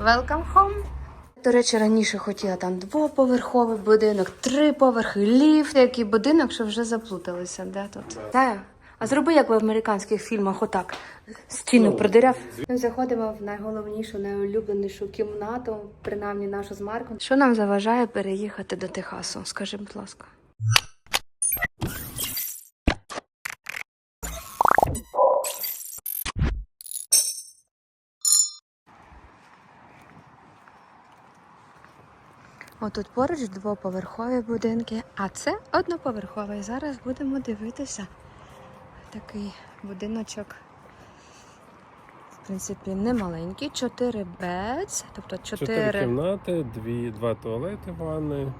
Welcome home. До речі, раніше хотіла там двоповерховий будинок, три поверхи, ліфт. Який будинок, що вже заплуталися. Де тут? Та, а зроби, як в американських фільмах, отак. Стіну придиряв. Ми заходимо в найголовнішу, найулюбленішу кімнату, принаймні нашу з Марком. Що нам заважає переїхати до Техасу? Скажи, будь ласка. Отут поруч двоповерхові будинки, а це одноповерховий. Зараз будемо дивитися. Такий будиночок, в принципі, не маленький. 4 бедс, тобто Чотири 4. кімнати, дві, два туалети, ванни.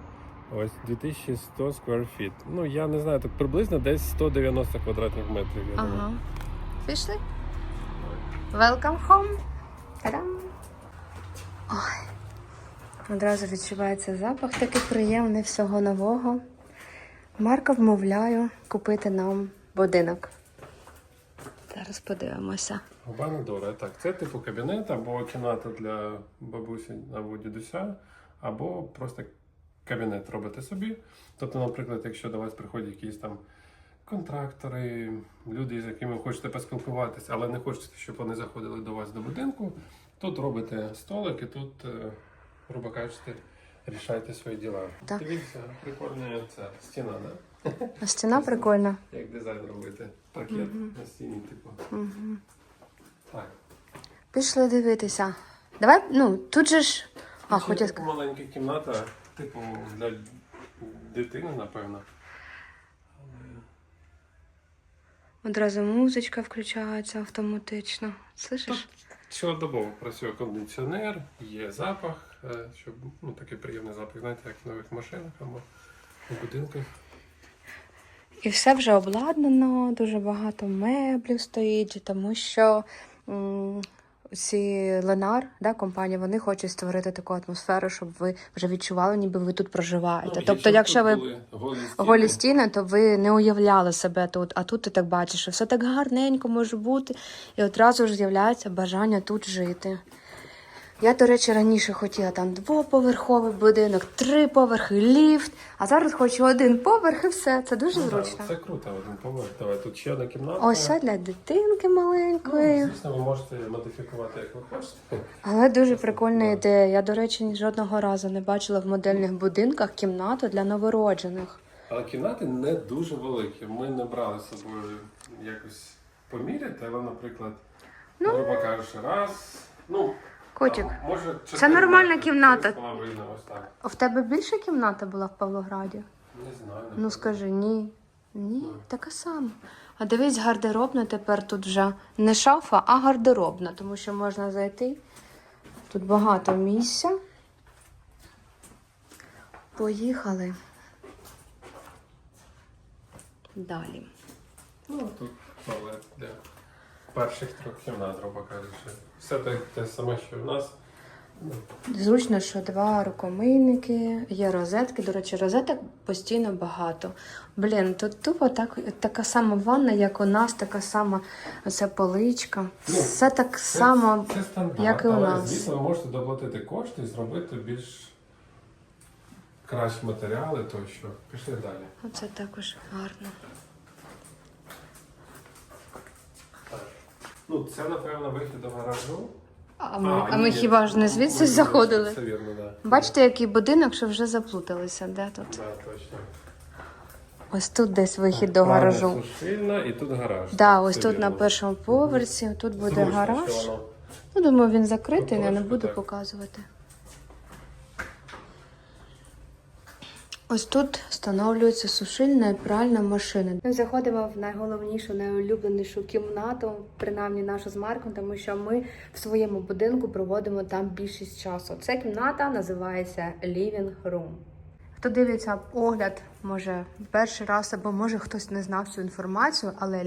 Ось 2100 square feet. Ну я не знаю, так приблизно десь 190 квадратних метрів. Я думаю. Ага. Пішли? Welcome home. Та-дам! Ой. Одразу відчувається запах такий приємний всього нового. Марка вмовляю купити нам будинок. Зараз подивимося. Губа недорого. Так, це типу кабінет або кімната для бабусі або дідуся, або просто кабінет робите собі. Тобто, наприклад, якщо до вас приходять якісь там контрактори, люди, з якими ви хочете поспілкуватися, але не хочете, щоб вони заходили до вас до будинку, тут робите столик і тут, е, грубо кажучи, рішайте свої діла. Так. Дивіться, прикольна ця стіна, да? А стіна прикольна. Як дизайн робити. Паркет на стіні, типу. Так. Пішли дивитися. Давай, ну, тут же ж. А, хотів така маленька кімната, типу, для дитини, напевно. Одразу музичка включається автоматично. Слышиш? Цілодобово працює кондиціонер, є запах, щоб ну, такий приємний запах, знаєте, як в нових машинах або в будинках. І все вже обладнано, дуже багато меблів стоїть, тому що ці Ленар, да, компанія, вони хочуть створити таку атмосферу, щоб ви вже відчували, ніби ви тут проживаєте. Ну, тобто, якщо ви голі стіни, голі стіни, то ви не уявляли себе тут, а тут ти так бачиш, що все так гарненько може бути, і одразу ж з'являється бажання тут жити. Я, до речі, раніше хотіла там двоповерховий будинок, три поверхи, ліфт, а зараз хочу один поверх і все. Це дуже Ну, зручно. Це круто, один поверх. Давай, тут ще одна кімната. Ось це для дитинки маленької. Ну, звісно, ви можете модифікувати, як ви хочете. Але дуже прикольна ідея. Я, до речі, жодного разу не бачила в модельних будинках кімнату для новороджених. Але кімнати не дуже великі. Ми не брали з собою якось поміряти, але, наприклад, Ну. грубо кажучи, раз. Ну, Котик, може, це нормальна кімната. в тебе більша кімната була в Павлограді? Не знаю. Ну скажи ні. Ні, така сама. А дивись, гардеробна тепер тут вже не шафа, а гардеробна, тому що можна зайти. Тут багато місця. Поїхали. Далі. Ну, тут туалет для перших трьох кімнат, грубо кажучи. Все те, те саме, що в нас. Зручно, що два рукомийники, є розетки. До речі, розеток постійно багато. Блін, тут тупо так, така сама ванна, як у нас, така сама оця поличка. Ну, Все так це- само. це стандарт, як і у але, нас. звісно, ви можете доплатити кошти і зробити більш кращі матеріали тощо. Пішли далі. Оце також гарно. Ну, це, напевно, вихід до гаражу. А ми, а ми ні, хіба ж не звідси ми- заходили? Це вірно, так. Бачите, який будинок, що вже заплуталися. Де тут? Да, точно. Ось тут десь вихід до гаражу. Сушильна і тут гараж. Да, ось Це тут на першому поверсі, тут буде Зручно, гараж. воно. Ну, думаю, він закритий, я не Побачите, буду так. показувати. Ось тут встановлюється сушильна і пральна машина. Ми заходимо в найголовнішу, найулюбленішу кімнату, принаймні нашу з Марком, тому що ми в своєму будинку проводимо там більшість часу. Ця кімната називається Living Room. Хто дивиться огляд, може перший раз, або може хтось не знав цю інформацію, але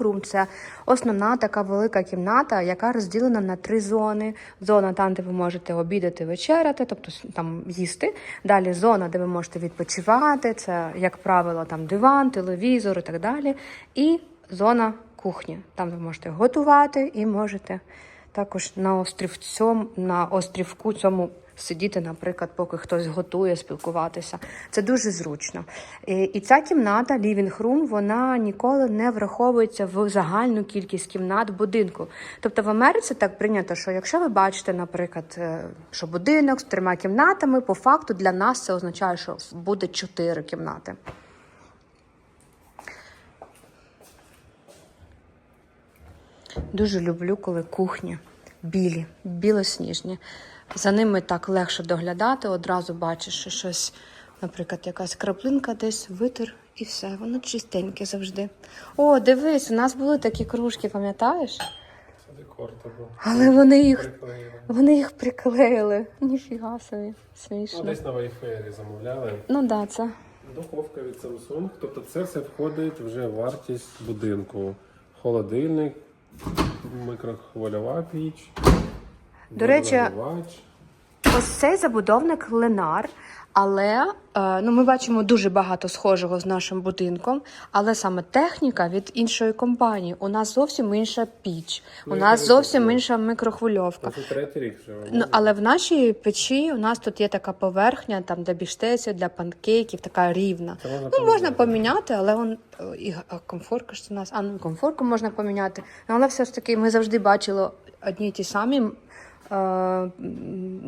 room – це основна така велика кімната, яка розділена на три зони. Зона там, де ви можете обідати, вечеряти, тобто там їсти. Далі зона, де ви можете відпочивати. Це, як правило, там диван, телевізор і так далі. І зона кухні. Там ви можете готувати і можете також на острівцьому, на острівку цьому сидіти, наприклад, поки хтось готує, спілкуватися. Це дуже зручно. І, ця кімната, living room, вона ніколи не враховується в загальну кількість кімнат будинку. Тобто в Америці так прийнято, що якщо ви бачите, наприклад, е, що будинок з трьома кімнатами, по факту для нас це означає, що буде чотири кімнати. Дуже люблю, коли кухні білі, білосніжні. За ними так легше доглядати, одразу бачиш, що щось, наприклад, якась краплинка десь витер і все, воно чистеньке завжди. О, дивись, у нас були такі кружки, пам'ятаєш? Але вони їх, вони їх приклеїли. Ніфіга собі, Ну, десь на Wayfair замовляли. Ну так, да, це. Духовка від Samsung. Тобто це все входить вже в вартість будинку. Холодильник, микрохвильова піч. До речі. Ось цей забудовник Ленар, але е, ну, ми бачимо дуже багато схожого з нашим будинком, але саме техніка від іншої компанії. У нас зовсім інша піч, у Ну, нас зовсім інша мікрохвильовка. Це третій рік живемо. Ну, але в нашій печі у нас тут є така поверхня, там для біштеців, для панкейків, така рівна. Це можна Ну, можна поміняти. але он і комфорка ж у нас, а ну комфорку можна поміняти. Ну, але все ж таки ми завжди бачили одні й ті самі. Е,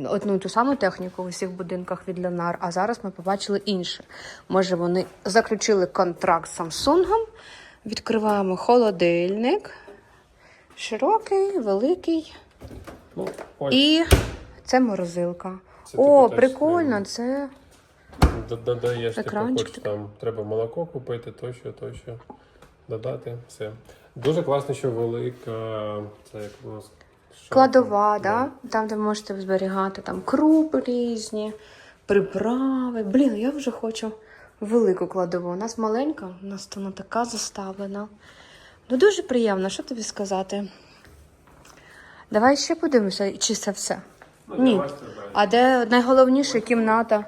Одну ту саму техніку у всіх будинках від Ленар, а зараз ми побачили інше. Може, вони заключили контракт з Samsung. Відкриваємо холодильник. Широкий, великий. Ну, І це морозилка. Це О, типу прикольно, теж це додаєш, типу, екранчик хоч там треба молоко купити, тощо, тощо. Додати, все. Дуже класно, що велика, це як у нас. Кладова, да? там, де ви можете зберігати там крупи різні, приправи. Блін, я вже хочу велику кладову. У нас маленька, у нас вона така заставлена. Ну, дуже приємно, що тобі сказати. Давай ще подивимося, чи це все. Ну, Ні. А де найголовніша кімната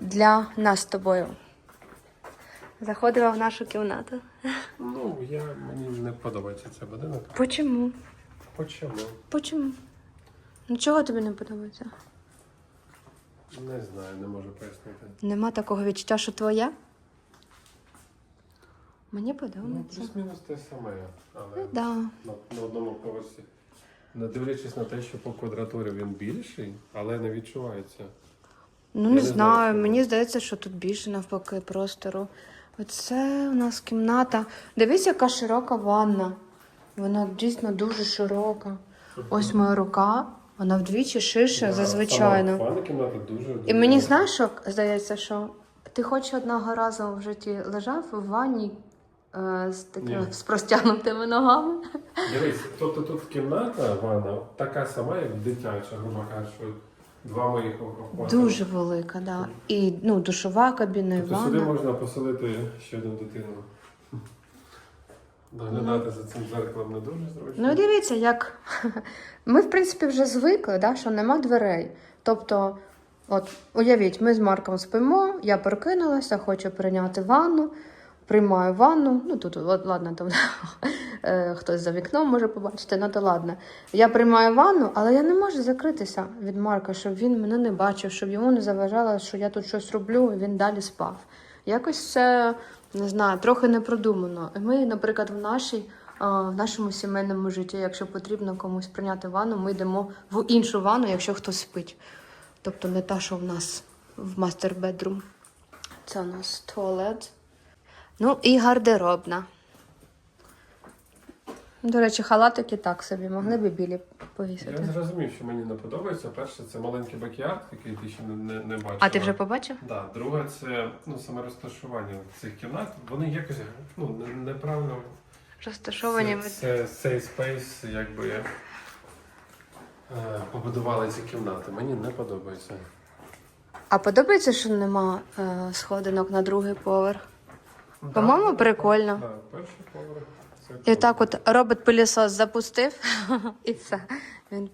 для нас з тобою? Заходимо в нашу кімнату. Ну, я, мені не подобається цей будинок. Почому? Почому? Почому? Ну чого тобі не подобається? Не знаю, не можу пояснити. Нема такого відчуття, що твоя? Мені Ну, подобається. плюс-мінус те саме, але Ну, да. на, на одному поверсі. Не дивлячись на те, що по квадратурі він більший, але не відчувається. Ну Я не не знаю, знаю, що мені здається, що тут більше навпаки простору. Оце у нас кімната. Дивись, яка широка ванна. Вона дійсно дуже широка. Ось моя рука, вона вдвічі ширша за кімната дуже, дуже І мені знаєш, що здається, що ти хоч одного разу в житті лежав в ванні е, з такими Ні. з простягнутими ногами. Дивись, тобто тут кімната, ванна, така сама, як дитяча, грубо кажучи, два моїх охоплення. Дуже велика, да. І ну, душова кабіна, Тобто сюди ванна. можна поселити ще одну дитину. Доглядати за цим зеркалом не дуже зручно. Ну, дивіться, як ми, в принципі, вже звикли, да, що нема дверей. Тобто, от уявіть, ми з Марком спимо, я прокинулася, хочу прийняти ванну, приймаю ванну. Ну тут от, ладно, там е, хтось за вікном може побачити, ну то ладно. Я приймаю ванну, але я не можу закритися від Марка, щоб він мене не бачив, щоб йому не заважало, що я тут щось роблю, і він далі спав. Якось це не знаю, трохи не продумано. І Ми, наприклад, в нашій. В нашому сімейному житті, якщо потрібно комусь прийняти ванну, ми йдемо в іншу ванну, якщо хтось спить. Тобто не та, що в нас в мастер бедрум. Це у нас туалет. Ну і гардеробна. До речі, халатики так собі, могли б білі повісити. Я зрозумів, що мені не подобається. Перше, це маленький бакіард, який ти ще не, не, не бачила. А ти вже побачив? Да, друге, це ну, саме розташування цих кімнат. Вони якось ну, неправильно. Розташовані. Це, це safe space, якби е, побудували ці кімнати. Мені не подобається. А подобається, що нема е, сходинок на другий поверх? По-моєму, Да, прикольно. Да, перший поверх. І так от робот пилісос запустив, і все. Він...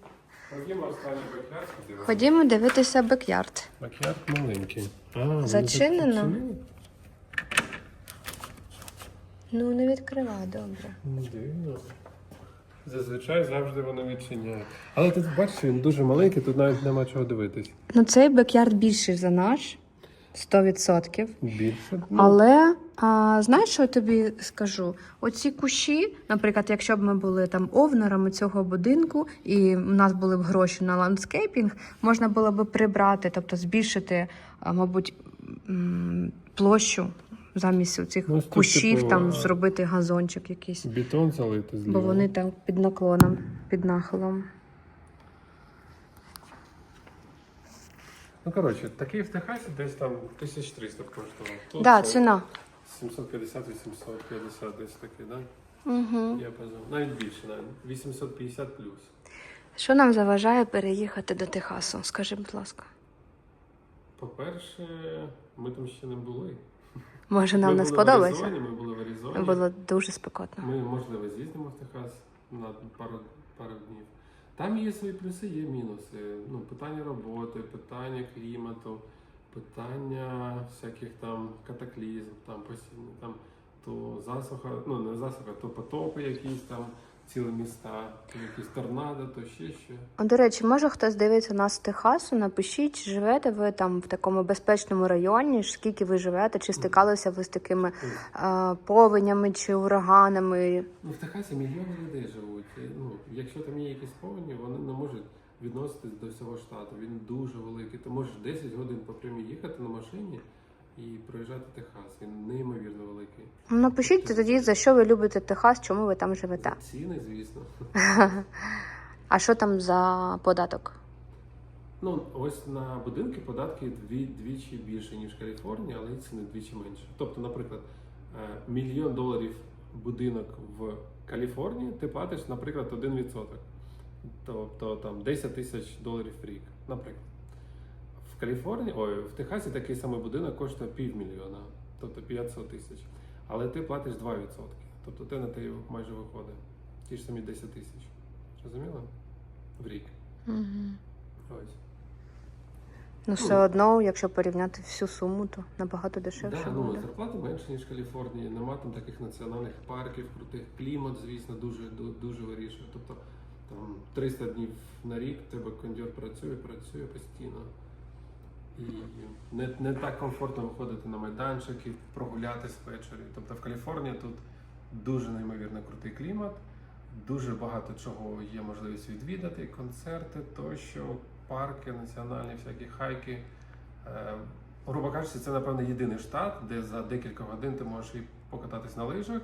Ходімо останній бакіард. подивимося. Ходімо дивитися бекярд. Бакіард маленький. А, Зачинено? Ну, не відкривай, добре. Ну, дивно. Зазвичай завжди вони відчиняють. Але тут бачиш, він дуже маленький, тут навіть нема чого дивитись. Ну, цей бекярд більший за наш 100%. Більше. Ну, Але а, знаєш, що я тобі скажу? Оці кущі, наприклад, якщо б ми були там овнерами цього будинку, і в нас були б гроші на ландскейпінг, можна було б прибрати, тобто збільшити, а, мабуть, площу замість цих Ну, кущів, типу, там а- зробити газончик якийсь. Бетон залити зліва. Бо вони там під наклоном, під нахилом. Ну, коротше, такий в Техасі десь там 1300 коштував. Тут Да, це ціна. 750-850 десь такий, да? Угу. Я позов. Навіть більше, навіть 850 плюс. Що нам заважає переїхати до Техасу? Скажи, будь ласка. По-перше, ми там ще не були. Може, нам ми не були В сподобається? Аризоні, ми були в Аризоні. Було дуже спекотно. Ми, можливо, з'їздимо в Техас на пару, пару днів. Там є свої плюси, є мінуси. Ну, питання роботи, питання клімату, питання всяких там катаклізм, там постійно, там то засуха, ну не засуха, то потопи якісь там, цілі міста, то якісь торнадо, то ще що. А, До речі, може хтось дивиться нас з Техасу, напишіть, чи живете ви там в такому безпечному районі, ж скільки ви живете, чи стикалися ви з такими е, повенями чи ураганами. Ну, в Техасі мільйони людей живуть. І, Ну, якщо там є якісь повені, вони не можуть відноситись до всього штату. Він дуже великий. Ти можеш 10 годин по прямій їхати на машині і проїжджати Техас. Він неймовірно великий. Ну, Напишіть тоді, за що ви любите Техас, чому ви там живете. Ціни, звісно. А що там за податок? Ну, ось на будинки податки дві, двічі більше, ніж в Каліфорнії, але і ціни двічі менше. Тобто, наприклад, е, мільйон доларів будинок в Каліфорнії ти платиш, наприклад, 1%. Тобто там 10 тисяч доларів в рік, наприклад. Каліфорнії, ой, в Техасі такий самий будинок коштує півмільйона, тобто 500 тисяч. Але ти платиш 2%. Тобто те на те майже виходить. Ті ж самі 10 тисяч. Розуміла? В рік. Угу. Ось. Ну, все одно, якщо порівняти всю суму, то набагато дешевше Да, ну, буде. зарплати менше, ніж в Каліфорнії. Нема там таких національних парків, крутих клімат, звісно, дуже дуже вирішує. Тобто там 300 днів на рік в тебе кондьор працює, працює постійно. І не, не так комфортно виходити на майданчики, прогулятись ввечері. Тобто в Каліфорнії тут дуже неймовірно крутий клімат, дуже багато чого є можливість відвідати, концерти тощо, парки, національні всякі хайки. Е, грубо кажучи, це напевно єдиний штат, де за декілька годин ти можеш і покататись на лижах,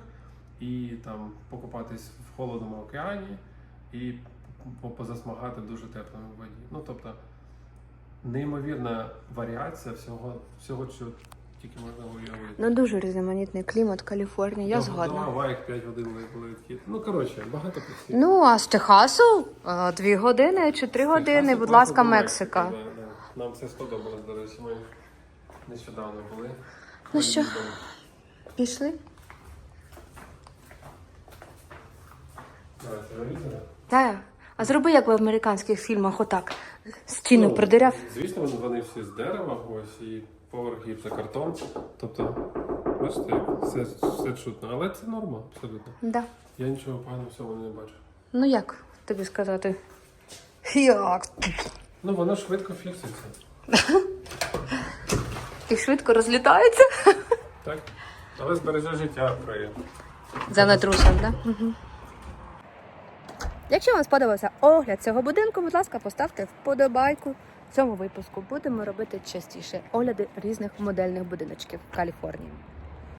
і там покупатись в холодному океані, і позасмагати дуже теплому воді. Ну тобто неймовірна варіація всього, всього що тільки можна уявити. Ну, дуже різноманітний клімат Каліфорнії, я згодна. До Гаваїх 5 годин були відхід. Ну коротше, багато плюсів. Ну, а з Техасу а, дві години чи три години, будь ласка, Мексика. Да, да. Нам це сподобалось, до речі, ми нещодавно були. Ну що? Пішли? Так. А зроби, як в американських фільмах, отак. Стіну Ну, продиряв. Звісно, вони, вони всі з дерева, ось і поверх гіпсокартон. Тобто, бачите, все, все чутно. Але це норма, абсолютно. Да. Я нічого поганого в цьому не бачу. Ну як тобі сказати? Як? Ну, воно швидко фікситься. І швидко розлітається. Так? Але збереже життя при За нетрусом, да? Угу. Якщо вам сподобався огляд цього будинку, будь ласка, поставте вподобайку В цьому випуску. Будемо робити частіше огляди різних модельних будиночків в Каліфорнії.